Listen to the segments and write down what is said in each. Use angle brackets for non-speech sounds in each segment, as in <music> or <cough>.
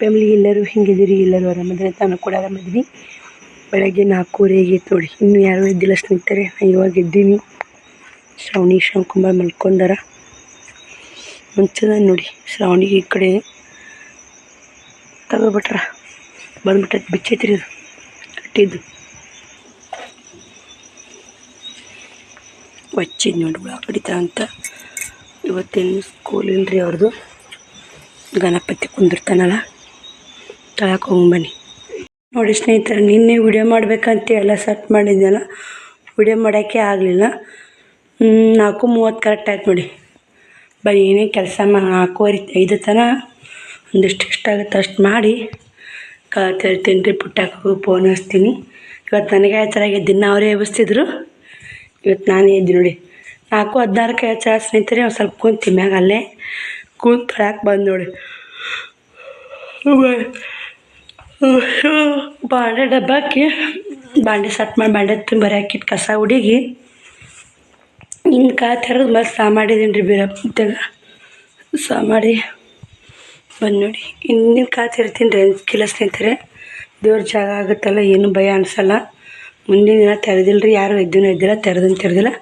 Family ಎಲ್ಲರೂ ಹೆಂಗಿದ್ದೀರಿ? ಎಲ್ಲರೂ ಆರಾಮದ್ರೆ? ತಾನು ಕೂಡ ಆರಾಮದ್ವಿ ಬೆಳಗ್ಗೆ ನಾಲ್ಕೂವರೆ ಆಗಿತ್ತು ನೋಡಿ ಇನ್ನೂ ಯಾರೂ ಇದ್ದಿಲ್ಲ ಸ್ನೇಹಿತರೆ. ನಾನು ಇವಾಗ ಎದ್ದೀನಿ. ಶ್ರಾವಣಿ ಶಿವಕುಮಾರ್ ಮಲ್ಕೊಂಡಾರ. ಮುಂಚೆದ ನೋಡಿ ಶ್ರಾವಣಿಗೆ ಈ ಕಡೆ ತಗೋಬಿಟ್ರ. ಬಂದ್ಬಿಟ್ಟೈತೆ ಬಿಚ್ಚೈತ್ರಿ ಅದು. ಕಟ್ಟಿದ್ದು. ಹಚ್ಚಿದ್ ನೋಡಿ ಉಳ್ಳಾಗಡ್ಡಿ ಅಂತ. ಇವತ್ತೇನು ಸ್ಕೂಲ್ ಇಲ್ರಿ ಅವ್ರದ್ದು ಗಣಪತಿ ಕುಂದಿರ್ತಾನಲ್ಲ. ತಳಕ್ಕೆ ಹೋಗ್ಬನ್ನಿ ನೋಡಿ ಸ್ನೇಹಿತರೆ, ನಿನ್ನೆ ವಿಡಿಯೋ ಮಾಡಬೇಕಂತ ಎಲ್ಲ ಸೆಟ್ ಮಾಡಿದ್ದೆಲ್ಲ ವಿಡಿಯೋ ಮಾಡೋಕ್ಕೆ ಆಗಲಿಲ್ಲ. ನಾಲ್ಕು ಮೂವತ್ತು ಕರೆಕ್ಟ್ ಆಯ್ತು ನೋಡಿ. ಬರೀ ಏನೇ ಕೆಲಸ ನಾಲ್ಕೂವರೆ, ಐದು ತನ ಒಂದಿಷ್ಟು ಇಷ್ಟ ಆಗುತ್ತೆ, ಅಷ್ಟು ಮಾಡಿ ಕಳ್ತಿರ್ತೀನಿ ತರ್ತೀನಿ ರೀ ಪುಟ್ಟಕ್ಕೂ ಫೋನ್ ಹಚ್ತೀನಿ. ಇವತ್ತು ನನಗೆ ಹೆಚ್ಚರಾಗಿ ದಿನ ಅವರೇ ಎಬ್ಬಿಸ್ತಿದ್ರು. ಇವತ್ತು ನಾನೇ ಎದ್ದು ನೋಡಿ. ನಾಲ್ಕು ಹದಿನಾರಕ್ಕೆ ಹೆಚ್ಚರ ಸ್ನೇಹಿತರೆ, ಒಂದು ಸ್ವಲ್ಪ ಕುಂತು ಮ್ಯಾಗ ಅಲ್ಲೇ ಕುಂತು ತೊಳ್ಯಾಕೆ ಬಂದು ನೋಡಿ. <laughs> ಬಾಂಡೆ ಡಬ್ಬ ಹಾಕಿ ಬಾಂಡೆ ಸಟ್ ಮಾಡಿ, ಬಾಂಡೆ ತುಂಬ ಹಾಕಿಟ್ಟು ಕಸ ಹುಡುಗಿ. ಇನ್ನು ಕಾ ತೆರೆದು ಮತ್ತೆ ಸಾ ಮಾಡಿದ್ದೀನಿ ರೀ ಬೀರ ಸಹ ಮಾಡಿ ಬಂದು ನೋಡಿ. ಇನ್ನಿನ ಕಾ ತೆರಿತೀನಿ ರೀ ಕಿಲಸ್ ಸ್ನೇಹಿತರೆ. ದೇವ್ರ ಜಾಗ ಆಗುತ್ತಲ್ಲ, ಏನು ಭಯ ಅನಿಸಲ್ಲ. ಮುಂದಿನ ದಿನ ತೆರೆದಿಲ್ಲ ರೀ ಯಾರು ಎದ್ದೂ ಇದ್ದಿಲ್ಲ ತೆರೆದಂತ ತೆರೆದಿಲ್ಲ.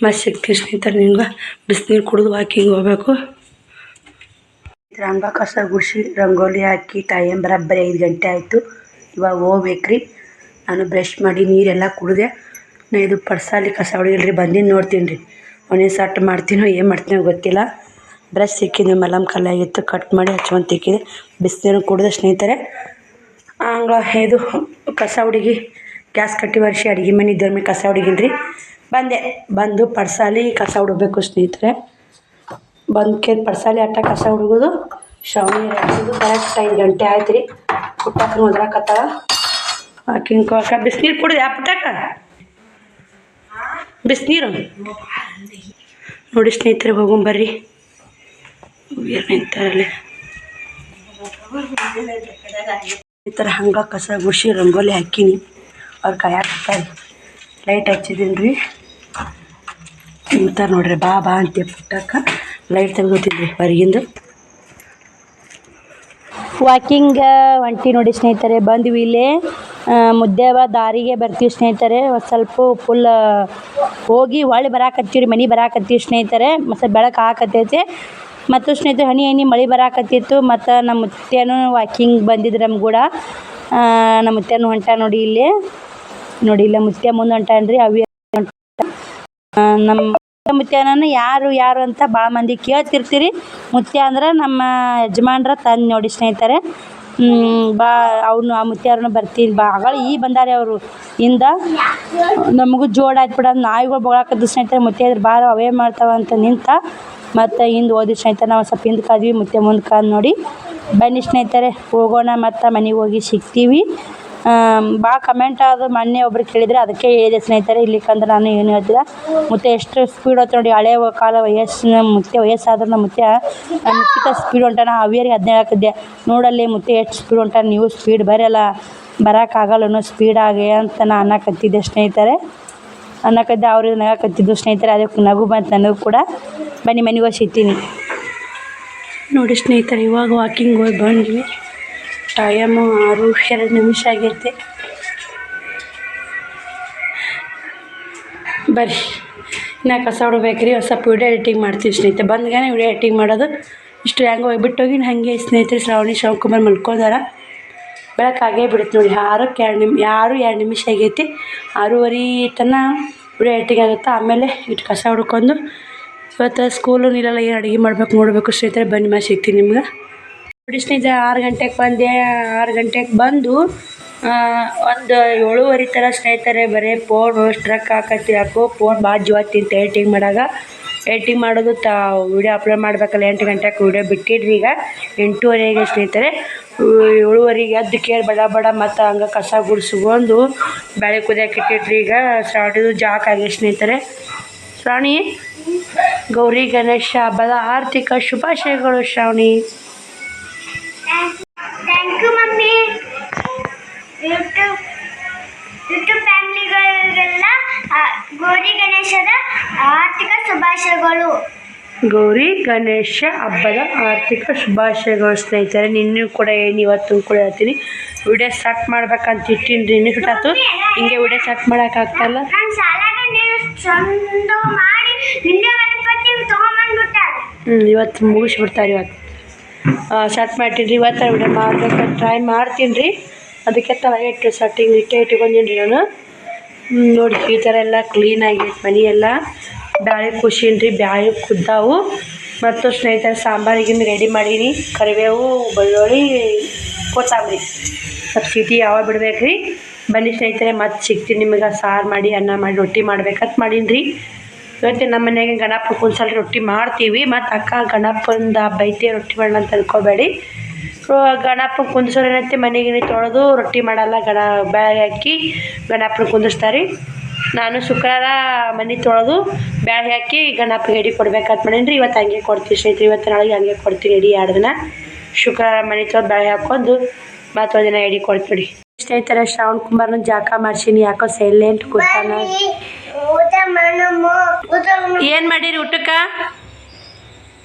ಮತ್ತೆ ಸಿಗ್ತೀನಿ ಸ್ನೇಹಿತರೆ, ನಿಮ್ಗೆ ಬಿಸಿನೀರು ಕುಡಿದು ವಾಕಿಂಗ್ ಹೋಗ್ಬೇಕು. ರಂಗ ಕಸ ಗುಡಿಸಿ ರಂಗೋಲಿ ಹಾಕಿ ಟೈಮ್ ಬರೋಬ್ಬರಿ ಐದು ಗಂಟೆ ಆಯಿತು. ಇವಾಗ ಹೋಗ್ಬೇಕ್ರಿ. ನಾನು ಬ್ರಷ್ ಮಾಡಿ ನೀರೆಲ್ಲ ಕುಡಿದೆ. ನಾ ಇದು ಪರ್ಸಾಲಿ ಕಸ ಹೊಡಿಲ್ರಿ ಬಂದಿದ್ದು ನೋಡ್ತೀನಿ ರೀ ಅವನೇ ಸಟ್ ಮಾಡ್ತೀನೋ ಏನು ಮಾಡ್ತೀನೋ ಗೊತ್ತಿಲ್ಲ. ಬ್ರಷ್ ಸಿಕ್ಕಿದೆ, ಮಲಮ್ ಕಲ್ಲಾಗಿತ್ತು ಕಟ್ ಮಾಡಿ ಹಚ್ಕೊಂಡು ತಿಕ್ಕಿದೆ. ಬಿಸಿನೀರು ಕುಡಿದೆ ಸ್ನೇಹಿತರೆ. ಹಂಗ ಇದು ಕಸ ಹುಡುಗಿ, ಗ್ಯಾಸ್ ಕಟ್ಟಿ ವರ್ಷಿ ಅಡುಗೆ ಮನೆ ಇದ್ದವ್ರ ಮೇಲೆ ಕಸ ಹೊಡಿಗಿಲ್ರಿ. ಬಂದೆ. ಬಂದು ಪರ್ಸಾಲಿ ಕಸ ಹುಡ್ಬೇಕು ಸ್ನೇಹಿತರೆ. ಬಂದು ಕೇಳಿ ಪಡ್ಸಾಲಿ, ಅಟ್ಟ ಕಸ ಹುಡುಗೋದು ಶ್ರಾವಣಿ ಕರೆಕ್ಟ್ ಐದು ಗಂಟೆ ಆಯ್ತು ರೀ ಪುಟ್ಟಕ್ಕ ಒದ್ರಾಕತ್ತಾಳ. ಆಕಿನ ಕೊಕ ಬಿಸಿನೀರು ಕುಡಿದೆ ಪುಟ್ಟಕ್ಕ ಬಿಸಿನೀರು? ನೋಡಿ ಸ್ನೇಹಿತರೆ ಹೋಗೋಣ ಬರ್ರಿ. ಏನು ನಿಂತಾರಲ್ಲೇ ಈ ಥರ ಹಂಗೆ ಕಸ ಗುಡಿಸಿ ರಂಗೋಲಿ ಹಾಕೀನಿ. ಅವ್ರು ಕಾಯಕ್ಕೆ ಲೈಟ್ ಹಚ್ಚಿದ್ದೀನಿ ರೀ ನಿಂತಾರೆ ನೋಡ್ರಿ, ಬಾ ಬಾ ಅಂತ ಪುಟ್ಟಕ್ಕ ಲೈಟ್ ತೆಗ್ದೋತಿದ್ರಿ ಹೊರಗಿಂದು. ವಾಕಿಂಗ್ ಒಂಟಿ ನೋಡಿ ಸ್ನೇಹಿತರೆ, ಬಂದ್ವಿ ಇಲ್ಲೇ. ಮುದ್ದೇವ ದಾರಿಗೆ ಬರ್ತೀವಿ ಸ್ನೇಹಿತರೆ. ಒಂದು ಸ್ವಲ್ಪ ಫುಲ್ ಹೋಗಿ ಹೊಳ್ಳಿ ಬರಾಕತ್ತೀವಿ ಮನೆ ಬರಾಕತ್ತೀವಿ ಸ್ನೇಹಿತರೆ. ಮತ್ತು ಬೆಳಕು ಹಾಕತ್ತೈತಿ ಮತ್ತು ಸ್ನೇಹಿತರೆ, ಹನಿ ಹನಿ ಮಳೆ ಬರಾಕತ್ತಿತ್ತು. ಮತ್ತು ನಮ್ಮ ಮುತ್ತೇನು ವಾಕಿಂಗ್ ಬಂದಿದ್ರು ನಮ್ಮ ಕೂಡ ನಮ್ಮ ಮುತ್ತೇನು ಹೊಂಟ ನೋಡಿ ಇಲ್ಲಿ. ನೋಡಿ ಇಲ್ಲ ಮುತ್ತೆ ಮುಂದೆ ಹೊಂಟಾನ್ರಿ, ಅವಿ ನಮ್ಮ ಮುತ್ಯನನ್ನು ಯಾರು ಯಾರು ಅಂತ ಭಾಳ ಮಂದಿ ಕೇಳ್ತಿರ್ತೀರಿ. ಮುತ್ಯ ಅಂದ್ರೆ ನಮ್ಮ ಯಜಮಾನ್ರ ತಂದು ನೋಡಿ ಸ್ನೇಹಿತರೆ. ಬಾ, ಅವನು ಆ ಮುತ್ಯಾರನ್ನು ಬರ್ತೀನಿ ಬಾ ಈ ಬಂದಾರೆ ಅವರು. ಇಂದ ನಮಗೂ ಜೋಡ ಆಯ್ತು ಬಿಡ, ನಾಯಿಗಳು ಬೊಗಳಾಕದ್ದು ಸ್ನೇಹಿತರೆ, ಮುತ್ಯ ಇದ್ರೆ ಭಾಳ ಅವೇ ಮಾಡ್ತಾವ ಅಂತ ನಿಂತ ಮತ್ತು ಹಿಂದೆ ಓದಿ ಸ್ನೇಹಿತರೆ, ನಾವು ಸ್ವಲ್ಪ ಹಿಂದೆ ಕಾದ್ವಿ ಮುತ್ಯ ಮುಂದೆ ಕಾದ್ ನೋಡಿ. ಬನ್ನಿ ಸ್ನೇಹಿತರೆ, ಹೋಗೋಣ ಮತ್ತು ಮನೆಗೆ ಹೋಗಿ ಸಿಗ್ತೀವಿ. ಭಾಳ ಕಮೆಂಟ್ ಆದ ಮೊನ್ನೆ ಒಬ್ರು ಕೇಳಿದರೆ ಅದಕ್ಕೆ ಹೇಳಿದೆ ಸ್ನೇಹಿತರೆ ಇಲ್ಲಿಕಂದ್ರೆ ನಾನು ಏನು ಹೇಳ್ತಿಲ್ಲ. ಮತ್ತೆ ಎಷ್ಟು ಸ್ಪೀಡ್ ಹೋಯ್ತು ನೋಡಿ, ಹಳೆ ಕಾಲ ವಯಸ್ಸಿನ ಮುತ್ತೆ ವಯಸ್ಸಾದ್ರೆ ನಮ್ಮ ಮುತ್ಯ ಮುಖ್ಯ ಸ್ಪೀಡ್ ಹೊಂಟಾನ ಅವಿಯರಿಗೆ ಹದಿನೇಳು ಹಾಕಿದ್ದೆ ನೋಡಲ್ಲಿ ಮುತ್ತೆ ಎಷ್ಟು ಸ್ಪೀಡ್ ಹೊಂಟಾನ ನೀವು ಸ್ಪೀಡ್ ಬರಲ್ಲ, ಬರೋಕ್ಕಾಗಲ್ಲ ಸ್ಪೀಡ್ ಆಗಿ ಅಂತ ನಾನು ಅನ್ನಕತ್ತಿದ್ದೆ ಸ್ನೇಹಿತರೆ. ಅನ್ನಕದ್ದೆ ಅವ್ರಿಗೆ ನಗಕತ್ತಿದ್ದು ಸ್ನೇಹಿತರೆ, ಅದಕ್ಕೆ ನಗು ಬಂತು ನನಗೂ ಕೂಡ. ಬನ್ನಿ, ಮನೆಗೆ ಹೋಗಿ ನೋಡಿ ಸ್ನೇಹಿತರೆ, ಇವಾಗ ವಾಕಿಂಗ್ ಹೋಗಿ ಬಂದ್ವಿ. ಟೈಮು ಆರು ಎರಡು ನಿಮಿಷ ಆಗೈತೆ. ಬರ್ರಿ, ಇನ್ನು ಕಸ ಹೊಡ್ಬೇಕ್ರಿ ಒಂದು ಸ್ವಲ್ಪ ವಿಡಿಯೋ ಎಡಿಟಿಂಗ್ ಮಾಡ್ತೀವಿ ಸ್ನೇಹಿತರೆ. ಬಂದ್ಗಾನೆ ವಿಡಿಯೋ ಎಡಿಟಿಂಗ್ ಮಾಡೋದು. ಇಷ್ಟು ಹೆಂಗೆ ಹೋಗಿ ಹಾಗೆ ಸ್ನೇಹಿತರೆ ಶ್ರಾವಣಿ, ಶಿವಕುಮಾರ್ ಮಲ್ಕೋದಾರ ಬೆಳಕಾಗೇ ಬಿಡುತ್ತೆ ನೋಡಿ, ಆರಕ್ಕೆ ಎರಡು ನಿಮ್, ಯಾರು ಎರಡು ನಿಮಿಷ ಆಗೈತಿ. ಆರೂವರೆ ತನಕ ವಿಡಿಯೋ ಎಡಿಟಿಂಗ್ ಆಗುತ್ತೆ? ಆಮೇಲೆ ಇಟ್ಟು ಕಸ ಹುಡ್ಕೊಂಡು ಇವತ್ತು ಸ್ಕೂಲು ಇಲ್ಲೆಲ್ಲ ಏನು ಅಡುಗೆ ಮಾಡ್ಬೇಕು ನೋಡಬೇಕು ಸ್ನೇಹಿತರೆ. ಬನ್ನಿ ಮತ್ತೆ ಸಿಗ್ತೀನಿ ನಿಮ್ಗೆ. ಸ್ನೇಹಿತರೆ ಆರು ಗಂಟೆಗೆ ಬಂದೆ, ಆರು ಗಂಟೆಗೆ ಬಂದು ಒಂದು ಏಳುವರೆ ಥರ ಸ್ನೇಹಿತರೆ, ಬರೀ ಫೋನು ಸ್ಟ್ರಕ್ ಹಾಕತ್ತಿ ಯಾಕೋ ಫೋನ್ ಭಾಳ ತಿಂತ ಎಡಿಟಿಂಗ್ ಮಾಡಾಗ. ಎಡಿಟಿಂಗ್ ಮಾಡೋದು ತಾ ವಿಡಿಯೋ ಅಪ್ಲೋಡ್ ಮಾಡಬೇಕಲ್ಲ, ಎಂಟು ಗಂಟೆಗೆ ವಿಡಿಯೋ ಬಿಟ್ಟಿದ್ರಿ ಈಗ. ಎಂಟೂವರೆಗೆ ಸ್ನೇಹಿತರೆ, ಏಳುವರೆಗೆ ಎದ್ದು ಕೇಳಿ ಬಡ ಬಡ, ಮತ್ತು ಹಂಗೆ ಕಸ ಗುಡಿಸ್ಕೊಂಡು ಬೆಳೆ ಕುದಿಯಕ್ಕೆ ಇಟ್ಟಿಟ್ರಿ ಈಗ. ಶ್ರಾವಣಿದು ಜಾಕ್ ಆಗಿ ಸ್ನೇಹಿತರೆ. ಶ್ರಾವಣಿ ಗೌರಿ, ಗಣೇಶ, ಹಬ್ಬದ ಆರ್ಥಿಕ ಶುಭಾಶಯಗಳು ಶ್ರಾವಣಿ ಯೂಟ್ಯೂಬ್ ಯೂಟ್ಯೂಬ್ ಫ್ಯಾಮಿಲಿಗಳಿಗೆಲ್ಲ ಗೌರಿ ಗಣೇಶದ ಆರ್ಥಿಕ ಶುಭಾಶಯಗಳು. ಗೌರಿ ಗಣೇಶ ಹಬ್ಬದ ಆರ್ಥಿಕ ಶುಭಾಶಯಗಳು ಸ್ನೇಹಿತರೆ ನಿನ್ನೂ ಕೂಡ ಏನು ಇವತ್ತು ಕೂಡ ಹೇಳ್ತೀನಿ. ವಿಡಿಯೋ ಸ್ಟಾರ್ಟ್ ಮಾಡ್ಬೇಕಂತ ಇಟ್ಟಿನಿ ಇನ್ನೂ ಬಿಟ್ಟಾತು ಹಿಂಗೆ ವಿಡಿಯೋ ಸ್ಟಾರ್ಟ್ ಮಾಡೋಕ್ಕಾಗ್ತಾಯಿಲ್ಲ ಹ್ಞೂ ಇವತ್ತು ಮುಗಿಸ್ಬಿಡ್ತಾರೆ ಇವತ್ತು. ಸ್ಟಾರ್ಟ್ ಮಾಡ್ತೀನಿ ರೀ ಇವತ್ತು ವಿಡಿಯೋ ಮಾಡ್ಬೇಕಂತ ಟ್ರೈ ಮಾಡ್ತೀನಿ ರೀ. ಅದಕ್ಕೆ ತಲೆ ಇಟ್ಟು ಸಟ್ಟಿಂಗ್ ಇಟ್ಟೆ ಇಟ್ಕೊಂಡೀನಿ ನಾನು. ನೋಡಿ, ಈ ಥರ ಎಲ್ಲ ಕ್ಲೀನ್ ಆಗೈತೆ ಮನೆ ಎಲ್ಲ. ಬ್ಯಾಳೆ ಖುಷಿನ್ರಿ ಬ್ಯಾಳೆ ಕುದ್ದಾವು. ಮತ್ತು ಸ್ನೇಹಿತರ, ಸಾಂಬಾರಿಗೆ ರೆಡಿ ಮಾಡೀನಿ. ಕರಿಬೇವು, ಬೆಳ್ಳುಳ್ಳಿ, ಕೊತ್ತಂಬರಿ. ಮತ್ತು ಸಿಟಿ ಯಾವಾಗ ಬಿಡ್ಬೇಕು ರೀ ಬನ್ನಿ ಸ್ನೇಹಿತರೆ, ಮತ್ತೆ ಸಿಗ್ತೀನಿ ನಿಮಗೆ. ಸಾರು ಮಾಡಿ, ಅನ್ನ ಮಾಡಿ, ರೊಟ್ಟಿ ಮಾಡ್ಬೇಕಂತ ಮಾಡೀನಿ ರೀ ಇವತ್ತು ನಮ್ಮ ಮನೆಗೆ ಗಣಪ ಸಲ ರೊಟ್ಟಿ ಮಾಡ್ತೀವಿ. ಮತ್ತು ಅಕ್ಕ ಗಣಪಂದ ಬೈತೆ ರೊಟ್ಟಿ ಮಾಡೋಣ ಅಂತ ಅನ್ಕೋಬೇಡಿ. ಗಣಪ ಕುಂದ್ಸೋರು ಏನೈತಿ? ಮನೆಗೆ ತೊಳೆದು ರೊಟ್ಟಿ ಮಾಡಲ್ಲ ಗಣ ಬ್ಯಾಳೆ ಹಾಕಿ ಗಣಪನ ಕುಂದಿಸ್ತಾರೆ ನಾನು ಶುಕ್ರವಾರ ಮನೆ ತೊಳೆದು ಬ್ಯಾಳೆ ಹಾಕಿ ಗಣಪಗೆ ಎಡಿ ಕೊಡ್ಬೇಕಂತ ಮಾಡೀನಿ ರೀ. ಇವತ್ತು ಹಂಗೆ ಕೊಡ್ತೀವಿ ಸ್ನೇಹಿತರೆ ಇವತ್ತು ನಾಳೆಗೆ ಹಂಗೆ ಕೊಡ್ತೀನಿ ಎಡಿ ಎರಡು ದಿನ. ಶುಕ್ರವಾರ ಮನೆ ತೊಳೆದು ಬ್ಯಾಳೆ ಹಾಕೊಂಡು ಮತ್ತೊಂದು ದಿನ ಎಡಿ ಕೊಡ್ತೀವಿ ಸ್ನೇಹಿತರೆ ಶ್ರಾವಣ ಕುಮಾರ್ನ ಜಾಕ ಮಾಡ್ಸೀನಿ ಯಾಕೋ ಸೈಲೆಂಟ್ ಕೂತಾನ. ಏನು ಮಾಡೀರಿ ಊಟಕ್ಕೆ?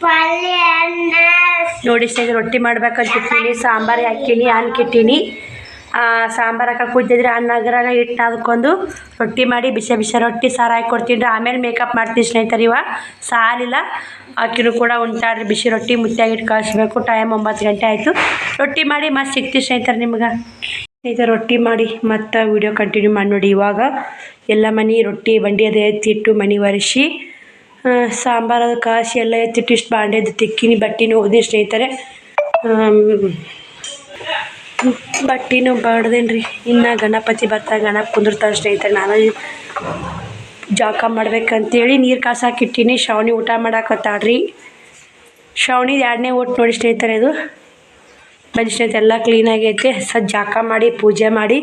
ಪಲ್ಯ ನೋಡಿ ಸ್ನೇಹಿತರೆ, ರೊಟ್ಟಿ ಮಾಡ್ಬೇಕಂತಿರ್ತೀನಿ ಸಾಂಬಾರು ಹಾಕೀನಿ ಹಾಕಿಟ್ಟೀನಿ ಸಾಂಬಾರು ಹಾಕಿ ಕೂತಿದ್ರೆ ಅನ್ನಗರಾಗ ಹಿಟ್ಟು ಅದಕ್ಕೊಂದು ರೊಟ್ಟಿ ಮಾಡಿ ಬಿಸಿ ಬಿಸಿ ರೊಟ್ಟಿ ಸಾರು ಹಾಕಿ ಕೊಡ್ತೀನಿ. ಆಮೇಲೆ ಮೇಕಪ್ ಮಾಡ್ತೀನಿ ಸ್ನೇಹಿತರೆ ಇವ. ಸಾಲಿಲ್ಲ ಆಕಿನೂ ಕೂಡ ಉಂಟಾಡ್ರಿ, ಬಿಸಿ ರೊಟ್ಟಿ ಮುತ್ತಿಯಾಗಿಟ್ಟು ಕಳಿಸ್ಬೇಕು. ಟೈಮ್ ಒಂಬತ್ತು ಗಂಟೆ ಆಯಿತು. ರೊಟ್ಟಿ ಮಾಡಿ ಮತ್ತೆ ಸಿಗ್ತೀವಿ ಸ್ನೇಹಿತರೆ ನಿಮ್ಗೆ. ಸ್ನೇಹಿತರೆ, ರೊಟ್ಟಿ ಮಾಡಿ ಮತ್ತೆ ವಿಡಿಯೋ ಕಂಟಿನ್ಯೂ ಮಾಡಿ ನೋಡಿ ಇವಾಗ. ಎಲ್ಲ ಮನೆ ರೊಟ್ಟಿ ಬಂಡಿ ಅದೇ ಎತ್ತಿಟ್ಟು ಮನೆ ಒರೆಸಿ. ಸಾಂಬಾರು, ಅದು ಕಾಸಿ ಎಲ್ಲ ಎತ್ತಿಟ್ಟು ಇಷ್ಟು ಬಾಂಡೆದು ತಿಕ್ಕಿನಿ, ಬಟ್ಟಿನೂ ಓದಿ ಸ್ನೇಹಿತರೆ. ಬಟ್ಟೆನೂ ಬಡ್ದೇನಿ ರೀ ಇನ್ನು ಗಣಪತಿ ಬರ್ತಾ, ಗಣಪ ಕುಂದಿರ್ತಾರೆ ಸ್ನೇಹಿತರೆ. ನಾನು ಜಾಕ ಮಾಡ್ಬೇಕಂತೇಳಿ ನೀರು ಕಾಸಾಕಿಟ್ಟಿನಿ ಶ್ರಾವಣಿ ಊಟ ಮಾಡಾಕತ್ತಾಳ್ರಿ ಶಾವಣಿ ಎರಡನೇ ಊಟ ನೋಡಿ ಸ್ನೇಹಿತರೆ ಇದು. ಬಂದು ಸ್ನೇಹಿತರೆ, ಎಲ್ಲ ಕ್ಲೀನ್ ಆಗೈತೆ ಸದ್ ಜಾಕ ಮಾಡಿ, ಪೂಜೆ ಮಾಡಿ.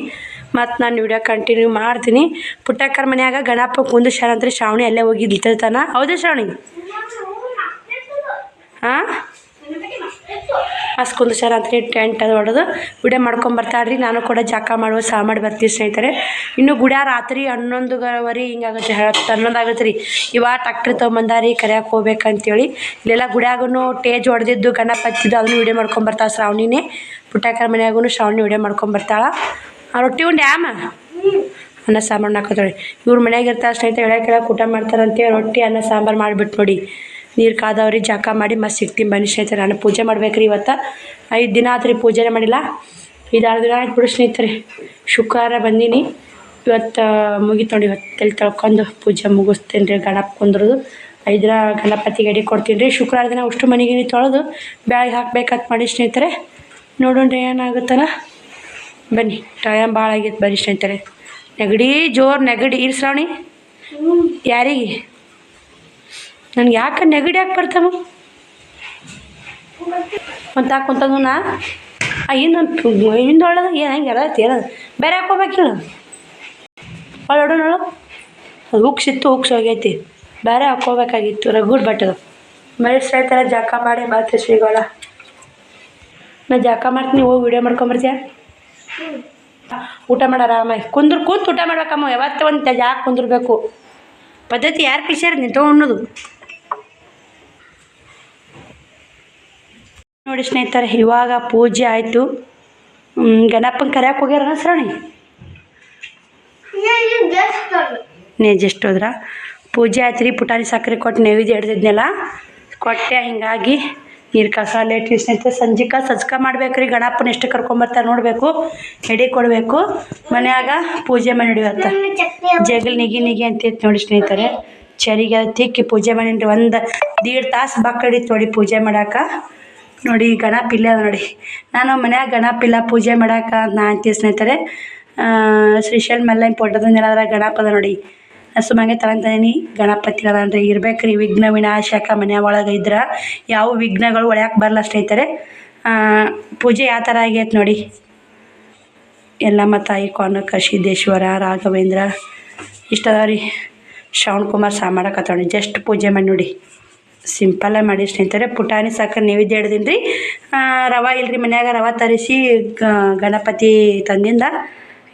ಮತ್ತು ನಾನು ವಿಡಿಯೋ ಕಂಟಿನ್ಯೂ ಮಾಡ್ತೀನಿ. ಪುಟ್ಟಕ್ಕರ ಮನ್ಯಾಗ ಗಣಪ ಕುಂದಿಸ್ಯಾರ ಅಂತ ಶ್ರಾವಣಿ ಅಲ್ಲೇ ಹೋಗಿ ನಿಲ್ತಿರ್ತಾನ ಹೌದಾ ಶ್ರಾವಣಿ? ಹಾಂ? ಮಸ್ತ್ ಕುಂದಿಸ್ಯಾರ ಅಂತ ಟೆಂಟ್ ಅದು ಹೊಡೆದು ವಿಡಿಯೋ ಮಾಡ್ಕೊಂಬರ್ತಾಳ್ರಿ ನಾನು ಕೂಡ ಜಾಕ ಮಾಡುವ ಸಹ ಮಾಡಿ ಬರ್ತೀವಿ ಸ್ನೇಹಿತರೆ. ಇನ್ನು ಗುಡ್ಯ ರಾತ್ರಿ ಹನ್ನೊಂದುವರೆ ಹಿಂಗಾಗುತ್ತೆ ಹನ್ನೊಂದು ಆಗುತ್ತೆ ರೀ. ಇವಾಗ ಟ್ಯಾಕ್ಟ್ರಿ ತೊಗೊಂಬಂದಾರಿ ಕರೆಯಕ್ಕೆ ಹೋಗ್ಬೇಕಂತೇಳಿ. ಇಲ್ಲೆಲ್ಲ ಗುಡ್ಯಾಗೂ ಟೇಜ್ ಹೊಡೆದಿದ್ದು ಗಣಪತಿದ್ದು ಅದನ್ನು ವಿಡಿಯೋ ಮಾಡ್ಕೊಂಬರ್ತಾಳೆ ಶ್ರಾವಣಿನೇ. ಪುಟ್ಟಕ್ಕರ ಮನೆಯಾಗೂ ಶ್ರಾವಣಿ ವಿಡಿಯೋ ಮಾಡ್ಕೊಂಬರ್ತಾಳೆ ರೊಟ್ಟಿ ಉಂಡೆ ಆಮ? ಅನ್ನ ಸಾಂಬಾರು ಹಾಕೋತಾಳೆ ಇವ್ರ ಮನೆಯಾಗ ಇರ್ತಾರೆ ಸ್ನೇಹಿತರೆ ಹೇಳಕ್ಕೆ ಕೆಳಗೆ ಊಟ ಮಾಡ್ತಾರಂತೆ. ರೊಟ್ಟಿ, ಅನ್ನ, ಸಾಂಬಾರು ಮಾಡಿಬಿಟ್ಟು ನೋಡಿ. ನೀರು ಕಾದವ್ರಿ, ಜಾಕ ಮಾಡಿ ಮಸ್ತ್ ಸಿಗ್ತೀನಿ ಬನ್ನಿ ಸ್ನೇಹಿತರೆ. ನಾನು ಪೂಜೆ ಮಾಡ್ಬೇಕ್ರಿ ಇವತ್ತು. ಐದು ದಿನ ಆತ್ರಿ ಪೂಜೆನೇ ಮಾಡಿಲ್ಲ. ಐದಾರು ದಿನ ಆಯ್ತು ಬಿಡು ಸ್ನೇಹಿತರೆ. ಶುಕ್ರವಾರ ಬಂದೀನಿ. ಇವತ್ತು ಮುಗಿತು ನೋಡಿ ಇವತ್ತು. ತಲೆ ತೊಳ್ಕೊಂಡು ಪೂಜೆ ಮುಗಿಸ್ತೀನಿ ರೀ ಗಣಪ ಕುಂದ್ರದು. ಐದು ದಿನ ಗಣಪತಿಗೆ ಎಡಿ ಕೊಡ್ತೀನಿ ರೀ ಶುಕ್ರವಾರ ದಿನ ಅಷ್ಟು ಮನೆಗೆ ತೊಳೆದು ಬ್ಯಾಳಿಗೆ ಹಾಕ್ಬೇಕಂತ ಮಾಡಿ ಸ್ನೇಹಿತರೆ. ನೋಡೋಣ ಏನಾಗುತ್ತಲ್ಲ ಬನ್ನಿ, ಟೈಮ್ ಭಾಳ ಆಗೈತೆ ಬನ್ನಿ ಸ್ನೇಹಿತರೆ. ನೆಗಡಿ, ಜೋರು ನೆಗಡಿ ಇಲ್ಲ ಶ್ರಾವಣಿ. ಯಾರಿಗೆ? ನನಗೆ ಯಾಕೆ ನೆಗಡಿ ಯಾಕೆ ಬರ್ತಾವ? ಯಾಕೆ ಕುಂತದ್ದು ನಾ. ಇನ್ನೊಂದು ಹಿಂದೊಳದ ಏನು ಹೆಂಗೆ ಎಲ್ಲ ಏನದು? ಬೇರೆ ಹಾಕೋಬೇಕಿಲ್ಲ ಒಳಡು ನೋಡು. ಅದು ಉಕ್ಸಿತ್ತು, ಉಕ್ಸ್ ಹೋಗೈತಿ. ಬೇರೆ ಹಾಕೋಬೇಕಾಗಿತ್ತು ರಗೂಡ್ ಬಟ್ಟದ ಮೇಲೆ ಸ್ನೇಹಿತರ, ಜಾಕ ಮಾಡಿ ಮತ್ತೆ ಸಿಗೋಲ್ಲ ನಾ ಜಾಕ ಮಾಡ್ತೀನಿ, ಹೋಗಿ ವೀಡಿಯೋ ಮಾಡ್ಕೊಂಬರ್ತೀಯ ಊಟ ಮಾಡ ಆರಾಮಾಗಿ ಕುಂದ್ರ ಕೂತು ಊಟ ಮಾಡ್ಬೇಕಮ್ಮ, ಯಾವತ್ತೂ ಒಂದು ಯಾಕೆ ಕುಂದಿರ್ಬೇಕು? ಪದ್ಧತಿ ಯಾರು ಕಲಿಸ್ಯಾರ ನಿಂತು ಉಣ್ಣೋದು? ನೋಡಿ ಸ್ನೇಹಿತರೆ, ಇವಾಗ ಪೂಜೆ ಆಯಿತು. ಗಣಪ್ಪನ ಕರ್ಯಾಕೆ ಹೋಗ್ಯಾರ ಸರಣಿ? ನೀ ಜಸ್ಟ್ ಹೋದ್ರ? ಪೂಜೆ ಆಯ್ತು ರೀ ಪುಟಾಣಿ ಸಕ್ಕರೆ ಕೊಟ್ಟು ನೈವೇದ್ಯ ಹಿಡ್ದಿದ್ನೆಲ್ಲ, ಕೊಟ್ಟೆ ಹಿಂಗಾಗಿ. ಲೇಟ್ ಸ್ನೇಹಿತರೆ ಸಂಜಿಕ ಸಜ್ಕ ಮಾಡ್ಬೇಕು ರೀ ಗಣಪನ ಎಷ್ಟು ಕರ್ಕೊಂಬರ್ತಾರೆ ನೋಡಬೇಕು. ಎಡೆ ಕೊಡಬೇಕು. ಮನ್ಯಾಗ ಪೂಜೆ ಮಾಡಿ ಹಿಡಿಯುವತ್ತ ಚಟ್ನಿ ಜಗಲ್ ನಿಗಿ ನಿಗಿ ಅಂತೈತೆ ನೋಡಿ ಸ್ನೇಹಿತರೆ. ಚರಿಗೆ, ತಿಕ್ಕಿ ಪೂಜೆ ಮಾಡೀನಿ ಒಂದು ದೀಡ್ ತಾಸು ಬಕ್ಕಡಿತ್ತು ನೋಡಿ ಪೂಜೆ ಮಾಡಾಕ. ನೋಡಿ ಗಣಪ ಇಲ್ಲೇ ನೋಡಿ. ನಾನು ಮನ್ಯಾಗ ಗಣಪ ಇಲ್ಲ, ಪೂಜೆ ಮಾಡಾಕ ನಾ ಅಂತೀವಿ ಸ್ನೇಹಿತರೆ. ಶ್ರೀಶೈಲ್ ಫೋಟೋದಿಂದ ಅದ್ರ ಗಣಪ ಅದ ನೋಡಿ. ಸುಮ್ಮಂಗೆ ತಗೊಂತೀನಿ ಗಣಪತಿ ಅದಾನ್ರಿ ಇರ್ಬೇಕು ರೀ ವಿಘ್ನ ವಿನಾಶಕ ಮನೆ ಒಳಗೆ ಇದ್ರೆ ಯಾವ ವಿಘ್ನಗಳು ಒಳ್ಯಾಕೆ ಬರಲ್ಲ ಆ, ಪೂಜೆ ಯಾವ ಥರ ಆಗೈತೆ ನೋಡಿ. ಎಲ್ಲಮ್ಮ ತಾಯಿ ಕೋನಕ ಸಿದ್ದೇಶ್ವರ ರಾಘವೇಂದ್ರ ಇಷ್ಟ ಅದಾವ ರೀ ಶ್ರವಣ್ ಕುಮಾರ್ ಸಹ ನೋಡಿ ಜಸ್ಟ್ ಪೂಜೆ ಮಾಡಿ ನೋಡಿ. ಸಿಂಪಲ್ಲೇ ಮಾಡಿ ಸ್ನೇಹಿತರೆ ಪುಟಾಣಿ ಸಾಕ ನೈವೇದ್ಯ ಹಿಡ್ದೀನಿ ರೀ ರವೆ ಇಲ್ರಿ ಮನ್ಯಾಗ ರವೆ ತರಿಸಿ ಗಣಪತಿ ತಂದಿಂದ